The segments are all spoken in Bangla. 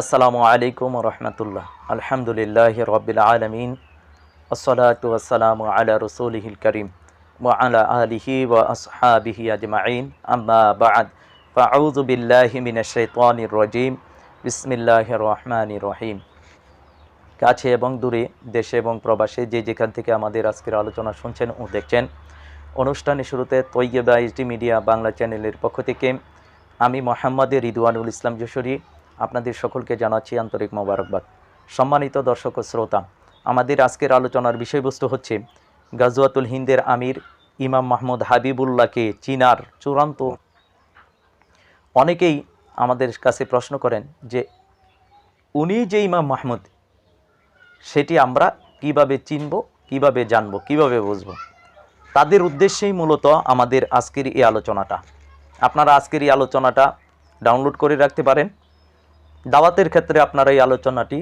আসসালামু আলাইকুম রহমতুল্লাহ। আলহামদুলিল্লাহ রবিল আলমিন। আসসালামু আলা রসুলহিল করিম ওয়া আলা আলিহি ওয়া আসহাবিহি আজমাইন। আম্মা বাদ। ফাউযু বিল্লাহি মিনাশ শাইতানির রাজিম। বিসমিল্লাহির রহমানির রহিম। কাছে এবং দূরে, দেশে এবং প্রবাসে যে যেখান থেকে আমাদের আজকের আলোচনা শুনছেন ও দেখছেন, অনুষ্ঠানের শুরুতে তৈয়বা এইচডি মিডিয়া বাংলা চ্যানেলের পক্ষ থেকে আমি মোহাম্মদ রিদওয়ানুল ইসলাম যশোরী আপনাদের সকলকে জানাচ্ছি আন্তরিক মোবারকবাদ। সম্মানিত দর্শক ও শ্রোতা, আমাদের আজকের আলোচনার বিষয়বস্তু হচ্ছে, গাজওয়াতুল হিন্দের আমির ইমাম মাহমুদ হাবিবুল্লাহকে চীনার চূড়ান্ত। অনেকেই আমাদের কাছে প্রশ্ন করেন যে, উনি যে ইমাম মাহমুদ, সেটি আমরা কীভাবে চিনব, কীভাবে জানব, কীভাবে বুঝব? তাদের উদ্দেশ্যেই মূলত আমাদের আজকের এই আলোচনাটা। আপনারা আজকের এই আলোচনাটা ডাউনলোড করে রাখতে পারেন। দাওয়াতের ক্ষেত্রে আপনারা এই আলোচনাটি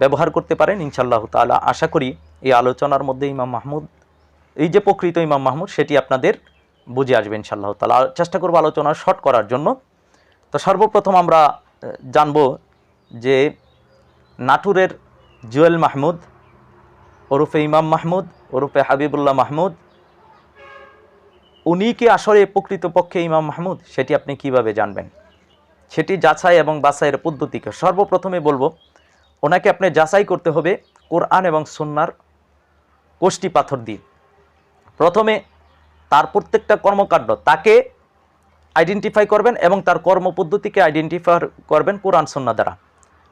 ব্যবহার করতে পারেন ইনশাল্লাহ তাআলা। আশা করি এই আলোচনার মধ্যে ইমাম মাহমুদ, এই যে প্রকৃত ইমাম মাহমুদ, সেটি আপনাদের বুঝে আসবে ইনশাল্লাহ তালা চেষ্টা করব আলোচনা শর্ট করার জন্য। তো সর্বপ্রথম আমরা জানব যে নাটুরের জুয়েল মাহমুদ, ওরফে ইমাম মাহমুদ, ওরফে হাবিবুল্লাহ মাহমুদ, উনি কি আসলে প্রকৃতপক্ষে ইমাম মাহমুদ, সেটি আপনি কীভাবে জানবেন? সেটি যাচাই এবং বাছাইয়ের পদ্ধতিকে সর্বপ্রথমে বলব, ওনাকে আপনি যাচাই করতে হবে কোরআন এবং সুন্নার কোষ্টি পাথর দিয়ে। প্রথমে তার প্রত্যেকটা কর্মকাণ্ড, তাকে আইডেন্টিফাই করবেন এবং তার কর্মপদ্ধতিকে আইডেন্টিফাই করবেন কোরআন, সুন্না দ্বারা।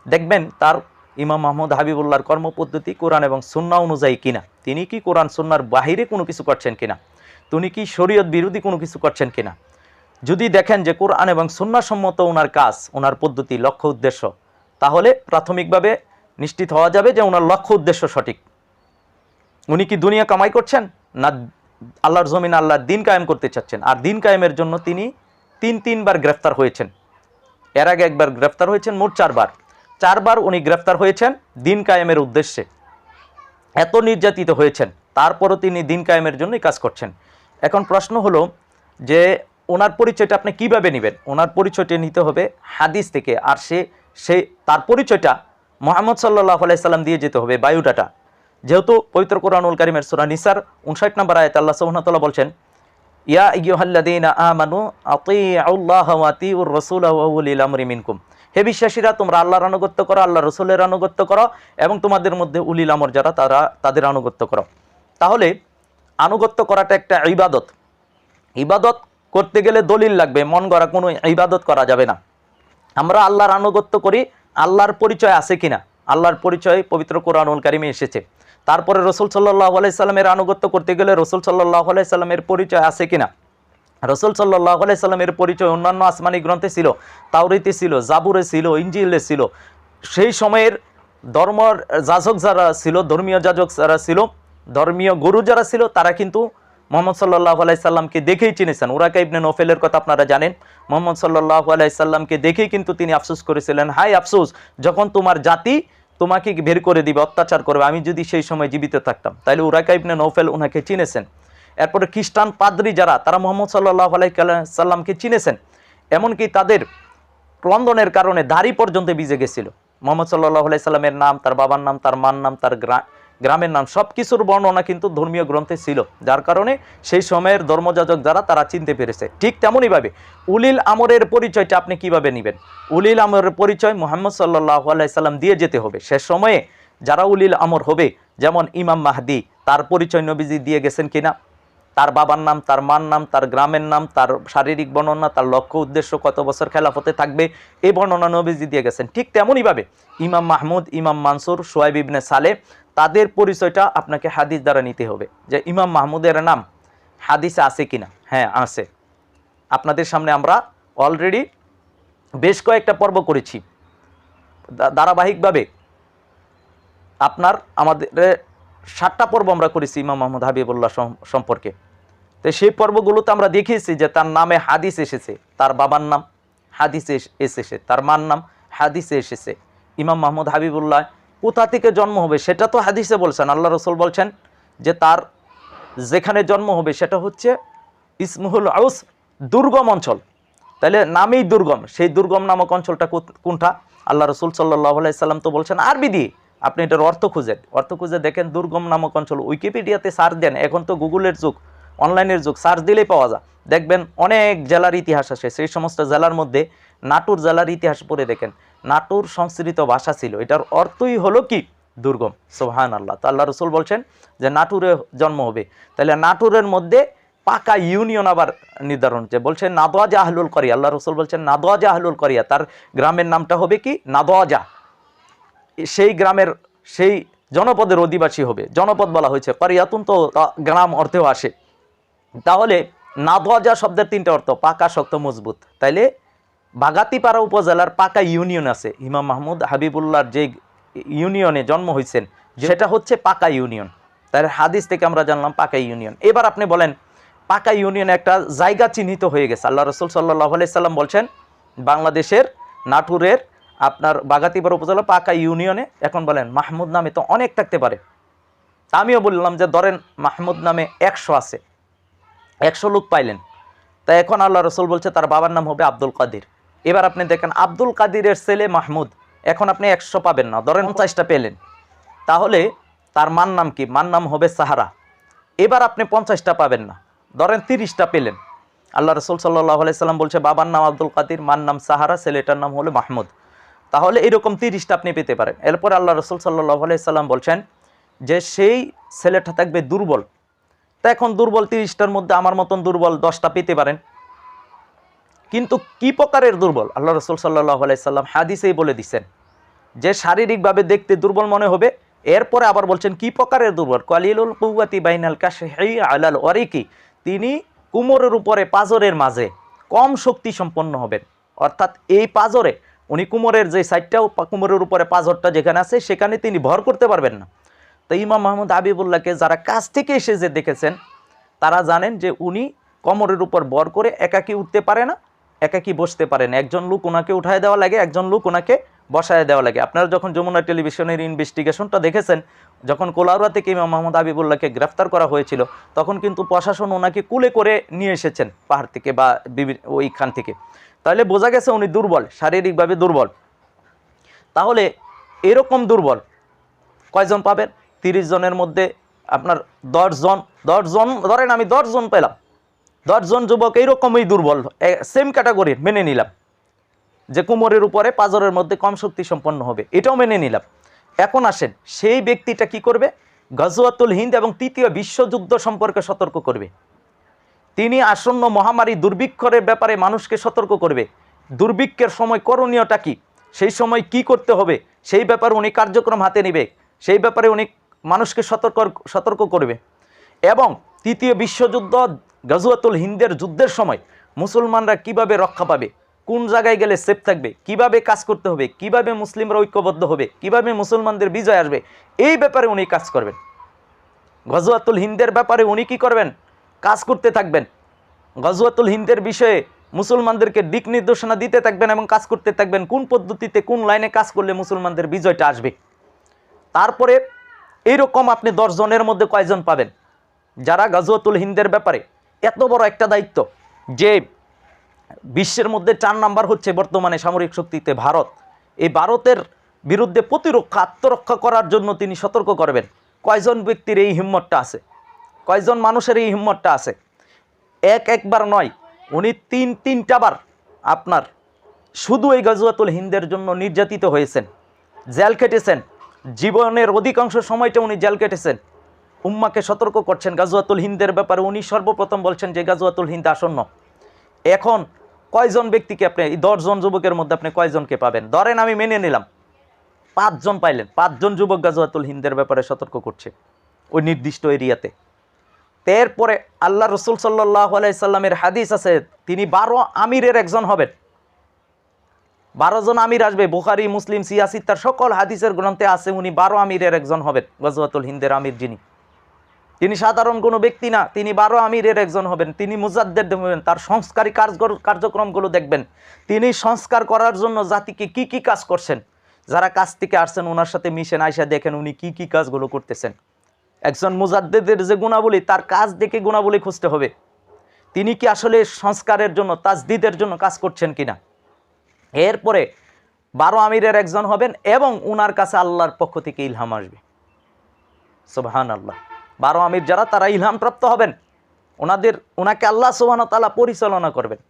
দেখবেন তার ইমাম মাহমুদ হাবিবুল্লাহর কর্মপদ্ধতি কোরআন এবং সুন্না অনুযায়ী কিনা, তিনি কি কোরআন, সুন্নার বাহিরে কোনো কিছু করছেন কিনা, তিনি কি শরীয়ত বিরোধী কোনো কিছু করছেন কিনা যদি দেখেন যে কোরআন এবং সুন্নাসম্মত ওনার কাজ, ওনার পদ্ধতি, লক্ষ্য, উদ্দেশ্য, তাহলে প্রাথমিকভাবে নিশ্চিত হওয়া যাবে যে ওনার লক্ষ্য, উদ্দেশ্য সঠিক। উনি কি দুনিয়া কামাই করছেন? না আল্লাহর জমিন, আল্লাহর দিন কায়েম করতে চাচ্ছেন? আর দিন কায়েমের জন্য তিনি তিন, তিনবার গ্রেফতার হয়েছেন। এর আগে একবার গ্রেফতার হয়েছেন, মোট চারবার। চারবার উনি গ্রেফতার হয়েছেন দিন কায়েমের উদ্দেশ্যে। এত নির্যাতিত হয়েছেন, তারপরও তিনি দিন কায়েমের জন্যই কাজ করছেন। এখন প্রশ্ন হলো যে ওনার পরিচয়টা আপনি কীভাবে নেবেন? ওনার পরিচয়টা নিতে হবে হাদিস থেকে, আর সে সে, তার পরিচয়টা মোহাম্মদ সাল্লাহ আলাইসাল্লাম দিয়ে যেতে হবে বায়ুডাটা। যেহেতু পবিত্র কোরআনুল কারিমের সুরা নিসার উনষাট নম্বর আয়াত আল্লাহ সুবহানাহু বলছেন, ইয়া ইয়ুহাল্লাদিনা রাসূল হে বিশ্বাসীরা, তোমরা আল্লাহর আনুগত্য করো আল্লাহ রসুলের আনুগত্য করো, এবং তোমাদের মধ্যে উলিল আমর যারা, তারা তাদের আনুগত্য করো। তাহলে আনুগত্য করাটা একটা ইবাদত। ইবাদত করতে গেলে দলিল লাগবে, মন গড়া কোনো ইবাদত করা যাবে না। আমরা আল্লাহর আনুগত্য করি, আল্লাহর পরিচয় আছে কিনা? আল্লাহর পরিচয় পবিত্র কোরআনুল কারিমে এসেছে। তারপরে রসুল সাল্লাহ আলাইসাল্লামের আনুগত্য করতে গেলে রসুল সাল্লাহ আলাইসাল্লামের পরিচয় আছে কিনা? রসুল সাল্লাহ আলাইসাল্লামের পরিচয় অন্যান্য আসমানি গ্রন্থে ছিল, তাওরিতে ছিল, জাবুরে ছিল ইঞ্জিলে ছিল। সেই সময়ের ধর্মর যাজক যারা ছিল, ধর্মীয় যাজক যারা ছিল, ধর্মীয় গুরু যারা ছিল, তারা কিন্তু মোহাম্মদ সাল্লাহ আলাইসাল্লামকে দেখেই চিনেছেন। উরাকা ইবনে নোফেলের কথা আপনারা জানেন। মোহাম্মদ সাল্লাহ আলাইসাল্লামকে দেখেই কিন্তু তিনি আফসোস করেছিলেন, হাই আফসোস, যখন তোমার জাতি তোমাকে বের করে দিবে, অত্যাচার করবে, আমি যদি সেই সময় জীবিত থাকতাম। তাহলে উরাকা ইবনে নৌফেল ওনাকে চিনেছেন। এরপরে খ্রিস্টান পাদ্রি যারা, তারা মোহাম্মদ সাল্লাহ আলাইসাল্লামকে চিনেছেন। এমনকি তাদের ক্রন্দনের কারণে দাড়ি পর্যন্ত ভিজে গেছিল। মোহাম্মদ সাল্লাহ আলাইসাল্লামের নাম, তার বাবার নাম, তার মার নাম, তার গ্রামের নাম সব কিছুর বর্ণনা কিন্তু ধর্মীয় গ্রন্থে ছিল। যার কারণে সেই সময়ের ধর্মযাজক যারা, তারা চিনতে পেরেছে। ঠিক তেমনইভাবে উলিল আমরের পরিচয়টা আপনি কীভাবে নেবেন? উলিল আমরের পরিচয় মোহাম্মদ সাল্লাহ আলাইসাল্লাম দিয়ে যেতে হবে। সে সময়ে যারা উলিল আমর হবে, যেমন ইমাম মাহদি, তার পরিচয় নবীজি দিয়ে গেছেন কিনা? তার বাবার নাম, তার মার নাম, তার গ্রামের নাম, তার শারীরিক বর্ণনা, তার লক্ষ্য উদ্দেশ্য কত বছর খেলাফতে থাকবে এই বর্ণনা নবীজি দিয়ে গেছেন। ঠিক তেমনইভাবে ইমাম মাহমুদ, ইমাম মানসুর, সোয়াইব ইবনে সালে তাদের পরিচয়টা আপনাকে হাদিস দ্বারা নিতে হবে যে ইমাম মাহমুদের নাম হাদিসে আছে কিনা? হ্যাঁ আছে। আপনাদের সামনে আমরা অলরেডি বেশ কয়েকটা পর্ব করেছি। ধারাবাহিকভাবে আপনার আমাদের সাতটা পর্ব আমরা করেছি ইমাম মাহমুদ হাবিবুল্লাহ সম্পর্কে। তো সেই পর্বগুলোতে আমরা দেখিয়েছি যে তার নামে হাদিস এসেছে, তার বাবার নাম হাদিসে এস- এসেছে, তার মার নাম হাদিসে এসেছে। ইমাম মাহমুদ হাবিবুল্লাহ কোথা থেকে জন্ম হবে সেটা তো হাদিসে বলছেন। আল্লাহ রসুল বলছেন যে তার যেখানে জন্ম হবে সেটা হচ্ছে ইসমুহুল আউস দুর্গম অঞ্চল। তাহলে নামেই দুর্গম। সেই দুর্গম নামক অঞ্চলটা কোনটা? আল্লাহ রসুল সাল্লাহ আলাইসাল্লাম তো বলছেন, আরবি দিয়ে। আপনি এটার অর্থ খুঁজেন। অর্থ খুঁজে দেখেন দুর্গম নামক অঞ্চল। উইকিপিডিয়াতে সার্চ দেন। এখন তো গুগলের যুগ অনলাইনের যুগ। সার্চ দিলেই পাওয়া যায়। দেখবেন অনেক জেলার ইতিহাস আসে সেই সমস্ত জেলার মধ্যে নাটুর জেলার ইতিহাস পড়ে দেখেন। নাটুর সংস্কৃত ভাষা ছিল। এটার অর্থই হলো কি? দুর্গম। সোহান আল্লাহ তো আল্লাহ রসুল বলছেন যে নাটুরে জন্ম হবে। তাহলে নাটুরের মধ্যে পাকা ইউনিয়ন আবার নির্ধারণ হচ্ছে। বলছেন নাদোয়াজা আহলুল করিয়া। আল্লাহ রসুল বলছেন নাদোয়াজা আহলুল করিয়া। তার গ্রামের নামটা হবে কি? নাদোয়াজা সেই গ্রামের সেই জনপদের অধিবাসী হবে। জনপদ বলা হয়েছে। করিয়াতুন তো গ্রাম অর্থেও আসে। তাহলে নাদোয়াজা শব্দের তিনটা অর্থ। পাকা, শক্ত, মজবুত। তাইলে বাগাতিপাড়া উপজেলার পাকা ইউনিয়ন আছে। ইমাম মাহমুদ হাবিবুল্লাহর যে ইউনিয়নে জন্ম হয়েছেন সেটা হচ্ছে পাকা ইউনিয়ন। তার হাদিস থেকে আমরা জানলাম পাকা ইউনিয়ন। এবার আপনি বলেন পাকা ইউনিয়নে একটা জায়গা চিহ্নিত হয়ে গেছে। আল্লাহ রসুল সাল্লাহ আলাইসাল্লাম বলছেন বাংলাদেশের নাটুরের আপনার বাগাতিপাড়া উপজেলা পাকা ইউনিয়নে এখন বলেন মাহমুদ নামে তো অনেক থাকতে পারে। আমিও বললাম যে ধরেন মাহমুদ নামে একশো আছে একশো লোক পাইলেন। তা এখন আল্লাহ রসুল বলছে তার বাবার নাম হবে আব্দুল কাদির। এবার আপনি দেখেন, আব্দুল কাদিরের ছেলে মাহমুদ, এখন আপনি একশো পাবেন না, ধরেন পঞ্চাশটা পেলেন। তাহলে তার মান নাম কি? মান নাম হবে সাহারা। এবার আপনি পঞ্চাশটা পাবেন না, ধরেন তিরিশটা পেলেন। আল্লাহ রসুল সাল্লাহ আলাইসাল্লাম বলছে, বাবার নাম আব্দুল কাদির মান নাম সাহারা, ছেলেটার নাম হলো মাহমুদ। তাহলে এরকম তিরিশটা আপনি পেতে পারেন। এরপর আল্লাহ রসুল সাল্লাহ আলাইসাল্লাম বলছেন যে, সেই ছেলেটা থাকবে দুর্বল। তা এখন দুর্বল তিরিশটার মধ্যে আমার মতন দুর্বল দশটা পেতে পারেন। কিন্তু কি প্রকারের দুর্বল? আল্লাহ রসুল সাল্লাহ আলাইসাল্লাম হাদিসেই বলে দিচ্ছেন যে শারীরিকভাবে দেখতে দুর্বল মনে হবে, এরপরে আবার বলছেন কি প্রকারের দুর্বল? কালিলুল কুয়াতি বাইনাল কাশি আলাল ওয়ারিকি, তিনি কুমোরের উপরে পাজরের মাঝে কম শক্তি সম্পন্ন হবেন। অর্থাৎ এই পাজরে উনি কুমোরের যে সাইডটাও কুমোরের উপরে পাজরটা যেখানে আছে, সেখানে তিনি ভর করতে পারবেন না। তো ইমাম মাহমুদ হাবিবুল্লাহকে যারা কাছ থেকে এসে যে দেখেছেন, তারা জানেন যে উনি কোমরের উপর বর করে একাকি উঠতে পারে না একাকি বসতে পারেন। একজন লোক ওনাকে উঠায় দেওয়া লাগে, একজন লোক ওনাকে বসায় দেওয়া লাগে। আপনারা যখন যমুনা টেলিভিশনের ইনভেস্টিগেশনটা দেখেছেন, যখন কোলাউরা থেকে ইমাম মোহাম্মদ হাবিবুল্লাহকে গ্রেফতার করা হয়েছিল, তখন কিন্তু প্রশাসন ওনাকে কুলে করে নিয়ে এসেছেন পাহাড় থেকে বা ওইখান থেকে। তাহলে বোঝা গেছে উনি দুর্বল, শারীরিকভাবে দুর্বল। তাহলে এরকম দুর্বল কয়জন পাবেন? তিরিশ জনের মধ্যে আপনার দশজন দশজন ধরেন আমি দশজন পেলাম। দশজন যুবক এইরকমই দুর্বল। সেম ক্যাটাগরির মেনে নিলাম। যে কুমোরের উপরে পাজরের মধ্যে কম শক্তি সম্পন্ন হবে, এটাও মেনে নিলাম। এখন আসেন, সেই ব্যক্তিটা কি করবে? গজওয়াতুল হিন্দ এবং তৃতীয় বিশ্বযুদ্ধ সম্পর্কে সতর্ক করবে। তিনি আসন্ন মহামারী দুর্ভিক্ষের ব্যাপারে মানুষকে সতর্ক করবে। দুর্ভিক্ষের সময় করণীয়টা কি? সেই সময় কি করতে হবে? সেই ব্যাপারে উনি কার্যক্রম হাতে নেবে। সেই ব্যাপারে উনি মানুষকে সতর্ক সতর্ক করবে। এবং তৃতীয় বিশ্বযুদ্ধ গজওয়াতুল হিন্দের যুদ্ধের সময় মুসলমানরা কীভাবে রক্ষা পাবে? কোন জায়গায় গেলে সেফ থাকবে? কীভাবে কাজ করতে হবে? কীভাবে মুসলিমরা ঐক্যবদ্ধ হবে? কীভাবে মুসলমানদের বিজয় আসবে? এই ব্যাপারে উনি কাজ করবেন। গজওয়াতুল হিন্দের ব্যাপারে উনি কি করবেন? কাজ করতে থাকবেন। গজওয়াতুল হিন্দের বিষয়ে মুসলমানদেরকে দিক নির্দেশনা দিতে থাকবেন এবং কাজ করতে থাকবেন। কোন পদ্ধতিতে, কোন লাইনে কাজ করলে মুসলমানদের বিজয়টা আসবে? তারপরে এইরকম আপনি দশজনের মধ্যে কয়জন পাবেন? যারা গজওয়াতুল হিন্দের ব্যাপারে এত বড় একটা দায়িত্ব যে বিশ্বের মধ্যে চার নাম্বার হচ্ছে বর্তমানে সামরিক শক্তিতে ভারত। এই ভারতের বিরুদ্ধে প্রতিরক্ষা, আত্মরক্ষা করার জন্য তিনি সতর্ক করবেন। কয়জন ব্যক্তির এই হিম্মতটা আছে? কয়জন মানুষের এই হিম্মতটা আছে? এক একবার নয়, উনি তিন, তিনটা বার আপনার শুধু এই গজওয়াতুল হিন্দের জন্য নির্যাতিত হয়েছেন, জেল কেটেছেন জীবনের অধিকাংশ সময়টা উনি জেল কেটেছেন উম্মাকে সতর্ক করছেন গাজওয়াতুল হিন্দের ব্যাপারে। উনি সর্বপ্রথম বলছেন যে গাজওয়াতুল হিন্দ আসন্ন। এখন কয়জন ব্যক্তিকে আপনি, এই দশজন যুবকের মধ্যে আপনি কয়জনকে পাবেন? ধরেন আমি মেনে নিলাম, পাঁচজন পাইলেন, পাঁচজন যুবক গাজওয়াতুল হিন্দের ব্যাপারে সতর্ক করছে ওই নির্দিষ্ট এরিয়াতে। এরপরে আল্লাহ রসুল সাল্লাহ আলাইসাল্লামের হাদিস আছে, তিনি বারো আমিরের একজন হবেন। বারো জন আমির আসবে, বুখারি, মুসলিম সিয়াসিদ তার সকল হাদিসের গ্রন্থে আছে উনি বারো আমিরের একজন হবেন, গজওয়াতুল হিন্দের আমির যিনি। তিনি সাধারণ কোনো ব্যক্তি না, তিনি বারো আমিরের একজন হবেন, তিনি মুজাদ্দের হবেন, তার সংস্কারী কার্য কার্যক্রমগুলো দেখবেন। তিনি সংস্কার করার জন্য জাতিকে কি কি কাজ করছেন? যারা কাজ থেকে আসছেন ওনার সাথে মিশেন আইসা দেখেন উনি কি কি কাজগুলো করতেছেন। একজন মুজাদ্দেদের যে গুণাবলী, তার কাজ দেখে গুণাবলী খুঁজতে হবে। তিনি কি আসলে সংস্কারের জন্য, তাজদিদের জন্য কাজ করছেন কিনা? এরপরে বারো আমিরের একজন হবেন এবং উনার কাছে আল্লাহর পক্ষ থেকে ইলহাম আসবে। সুবহান আল্লাহ বারো আমির যারা তারা ইলহাম প্রাপ্ত হবেন। ওনাদের, ওনাকে আল্লাহ সুবহান তালা পরিচালনা করবেন।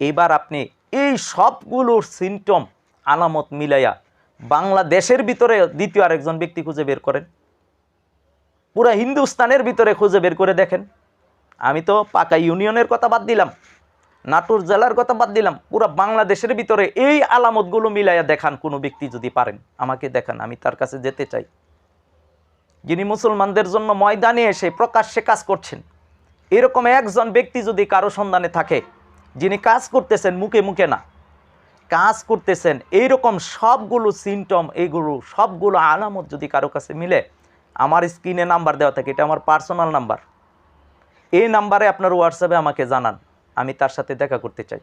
এবার আপনি এই সবগুলোর সিমটম আলামত মিলাইয়া বাংলাদেশের ভিতরে দ্বিতীয় আরেকজন ব্যক্তি খুঁজে বের করেন। পুরা হিন্দুস্তানের ভিতরে খুঁজে বের করে দেখেন। আমি তো পাকা ইউনিয়নের কথা বাদ দিলাম, নাটোর জেলার কথা বাদ দিলাম, পুরো বাংলাদেশের ভিতরে এই আলামতগুলো মিলাইয়া দেখান কোনো ব্যক্তি যদি পারেন। আমাকে দেখান, আমি তার কাছে যেতে চাই। যিনি মুসলমানদের জন্য ময়দানে এসে প্রকাশ্যে কাজ করছেন। এরকম একজন ব্যক্তি যদি কারও সন্ধানে থাকে, যিনি কাজ করতেছেন মুখে মুখে না, কাজ করতেছেন এইরকম সবগুলো সিমটম এইগুলো সবগুলো আলামত যদি কারও কাছে মিলে, আমার স্ক্রিনে নাম্বার দেওয়া থাকে, এটা আমার পার্সোনাল নাম্বার এই নাম্বারে আপনার হোয়াটসঅ্যাপে আমাকে জানান, আমি তার সাথে দেখা করতে চাই।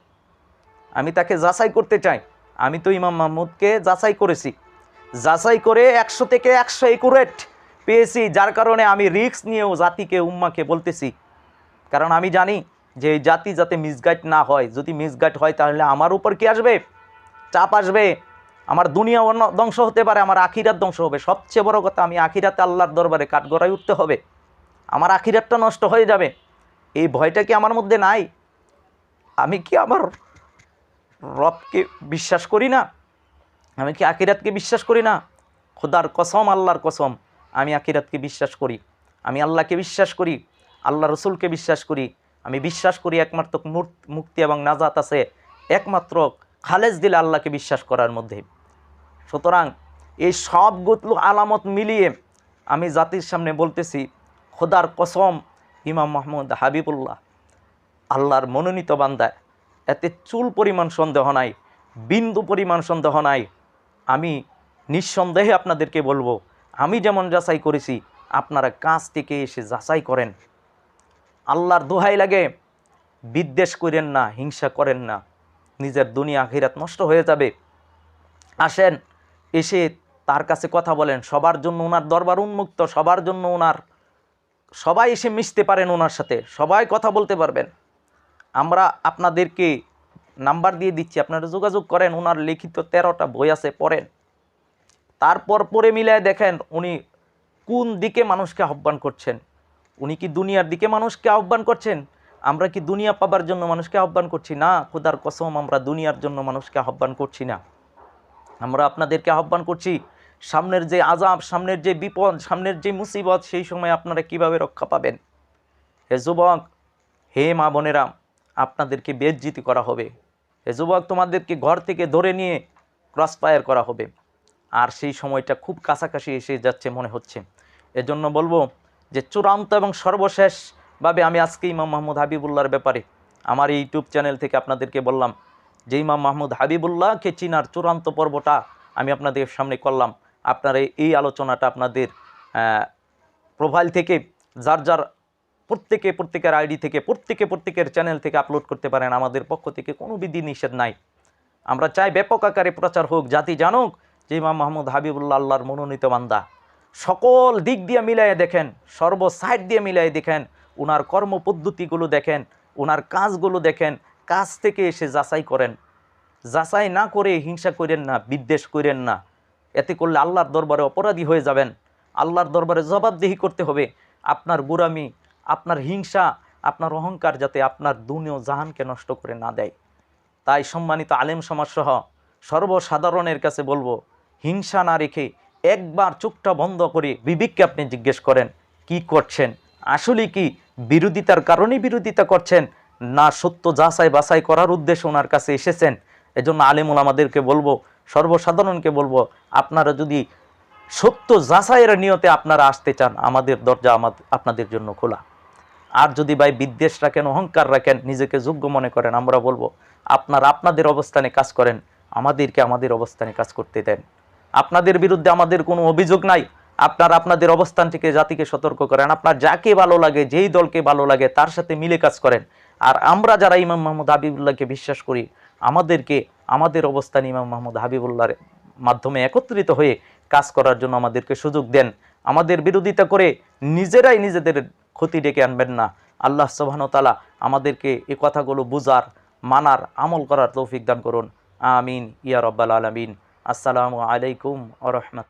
আমি তাকে যাচাই করতে চাই। আমি তো ইমাম মাহমুদকে যাচাই করেছি। যাচাই করে একশো থেকে একশো একুরেট পেয়েছি, যার কারণে আমি রিস্ক নিয়েও জাতিকে, উম্মাকে বলতেছি। কারণ আমি জানি যে জাতি যাতে মিসগাইড না হয়, যদি মিসগাইড হয় তাহলে আমার উপর কি আসবে? চাপ আসবে। আমার দুনিয়া অন্য ধ্বংস হতে পারে, আমার আখিরাত ধ্বংস হবে। সবচেয়ে বড় কথা, আমি আখিরাতে আল্লাহর দরবারে কাঠগড়ায় উঠতে হবে। আমার আখিরাতটা নষ্ট হয়ে যাবে। এই ভয়টা কি আমার মধ্যে নাই? আমি কি আমার রবকে বিশ্বাস করি না? আমি কি আখিরাতকে বিশ্বাস করি না? খোদার কসম, আল্লাহর কসম। আমি আখিরাতকে বিশ্বাস করি, আমি আল্লাহকে বিশ্বাস করি, আল্লাহ রসুলকে বিশ্বাস করি, আমি বিশ্বাস করি একমাত্র মুক্তি এবং নাজাত আছে একমাত্র খালেজ দিলে আল্লাহকে বিশ্বাস করার মধ্যে। সুতরাং এই সব সবগুলো আলামত মিলিয়ে আমি জাতির সামনে বলতেছি, খোদার কসম ইমাম মাহমুদ হাবিবুল্লাহ, আল্লাহর মনোনীত বান্দায় এতে চুল পরিমাণ সন্দেহ নাই, বিন্দু পরিমাণ সন্দেহ নাই। আমি নিঃসন্দেহে আপনাদেরকে বলব আমি যেমন যাচাই করেছি, আপনারা কাজ থেকে এসে যাচাই করেন। আল্লাহর দোহাই লাগে, বিদ্বেষ করেন না, হিংসা করেন না। নিজের দুনিয়া, আখিরাত নষ্ট হয়ে যাবে। আসেন, এসে তার কাছে কথা বলেন, সবার জন্য ওনার দরবার উন্মুক্ত, সবার জন্য ওনার সবাই এসে মিশতে পারেন ওনার সাথে, সবাই কথা বলতে পারবেন। আমরা আপনাদেরকে নাম্বার দিয়ে দিচ্ছি, আপনারা যোগাযোগ করেন ওনার লিখিত তেরোটা বই আছে, পড়েন। তারপর পরে মিলায় দেখেন উনি কোন দিকে মানুষকে আহ্বান করছেন? উনি কি দুনিয়ার দিকে মানুষকে আহ্বান করছেন? আমরা কি দুনিয়া পাবার জন্য মানুষকে আহ্বান করছি? না, খোদার কসম, আমরা দুনিয়ার জন্য মানুষকে আহ্বান করছি না। আমরা আপনাদেরকে আহ্বান করছি, সামনের যে আজাব সামনের যে বিপদ, সামনের যে মুসিবত, সেই সময় আপনারা কীভাবে রক্ষা পাবেন? হে যুবক, হে মা বোনেরা, আপনাদেরকে বেজ্জিতি করা হবে। হে যুবক, তোমাদেরকে ঘর থেকে ধরে নিয়ে ক্রস ফায়ার করা হবে। আর সেই সময়টা খুব কাছাকাছি এসে যাচ্ছে মনে হচ্ছে। এজন্য বলব যে চূড়ান্ত এবং সর্বশেষভাবে আমি আজকে ইমাম মাহমুদ হাবিবুল্লাহর ব্যাপারে আমার এই ইউটিউব চ্যানেল থেকে আপনাদেরকে বললাম যে ইমাম মাহমুদ হাবিবুল্লাহকে চিনার চূড়ান্ত পর্বটা আমি আপনাদের সামনে করলাম। আপনারা এই আলোচনাটা আপনাদের প্রোফাইল থেকে যার যার প্রত্যেকে প্রত্যেকের আইডি থেকে প্রত্যেকে প্রত্যেকের চ্যানেল থেকে আপলোড করতে পারেন। আমাদের পক্ষ থেকে কোনো বিধি নিষেধ নাই। আমরা চাই ব্যাপক আকারে প্রচার হোক, জাতি জানুক যে ইমাম মাহমুদ হাবিবুল্লাহ আল্লাহর মনোনীত বান্দা, সকল দিক দিয়ে মিলাই দেখেন, সর্ব সাইড দিয়ে মিলাই দেখেন ওনার কর্মপদ্ধতিগুলো দেখেন ওনার কাজগুলো দেখেন, কাজ থেকে এসে যাচাই করেন। যাচাই না করে হিংসা করেন না, বিদ্বেষ করেন না। এতে করলে আল্লাহর দরবারে অপরাধী হয়ে যাবেন। আল্লাহর দরবারে জবাবদিহি করতে হবে। আপনার গুরামি আপনার হিংসা, আপনার অহংকার যাতে আপনার দুনিয়া জাহানকে নষ্ট করে না দেয়। তাই সম্মানিত আলেম সমাজসহ সর্বসাধারণের কাছে বলব হিংসা না রেখে একবার চোখটা বন্ধ করে বিবেককে আপনি জিজ্ঞেস করেন, কি করছেন? আসলে কি বিরোধিতার কারণেই বিরোধিতা করছেন? না সত্য যাচাই বাছাই করার উদ্দেশ্যে ওনার কাছে এসেছেন? এজন্য আলেমুল আমাদেরকে বলব, সর্বসাধারণকে বলব, আপনারা যদি সত্য যাচাইয়ের নিয়তে আপনারা আসতে চান, আমাদের দরজা আমাদের আপনাদের জন্য খোলা। আর যদি ভাই বিদ্বেষ রাখেন, অহংকার রাখেন, নিজেকে যোগ্য মনে করেন, আমরা বলব, আপনার আপনাদের অবস্থানে কাজ করেন, আমাদেরকে আমাদের অবস্থানে কাজ করতে দেন। আপনাদের বিরুদ্ধে আমাদের কোনো অভিযোগ নাই। আপনার আপনাদের অবস্থান থেকে জাতিকে সতর্ক করেন। আপনার যাকে ভালো লাগে, যেই দলকে ভালো লাগে, তার সাথে মিলে কাজ করেন। আর আমরা যারা ইমাম মাহমুদ হাবিবুল্লাহকে বিশ্বাস করি, আমাদেরকে, আমাদের অবস্থান ইমাম মাহমুদ হাবিবুল্লাহর মাধ্যমে একত্রিত হয়ে কাজ করার জন্য আমাদেরকে সুযোগ দেন। আমাদের বিরোধিতা করে নিজেরাই নিজেদের ক্ষতি ডেকে আনবেন না। আল্লাহ তাআলা আমাদেরকে এ কথাগুলো বুজার মানার, আমল করার তৌফিক দান করুন। আমিন। ইয়া রব্বাল আলমিন। আসসালামু আলাইকুম আ রহমত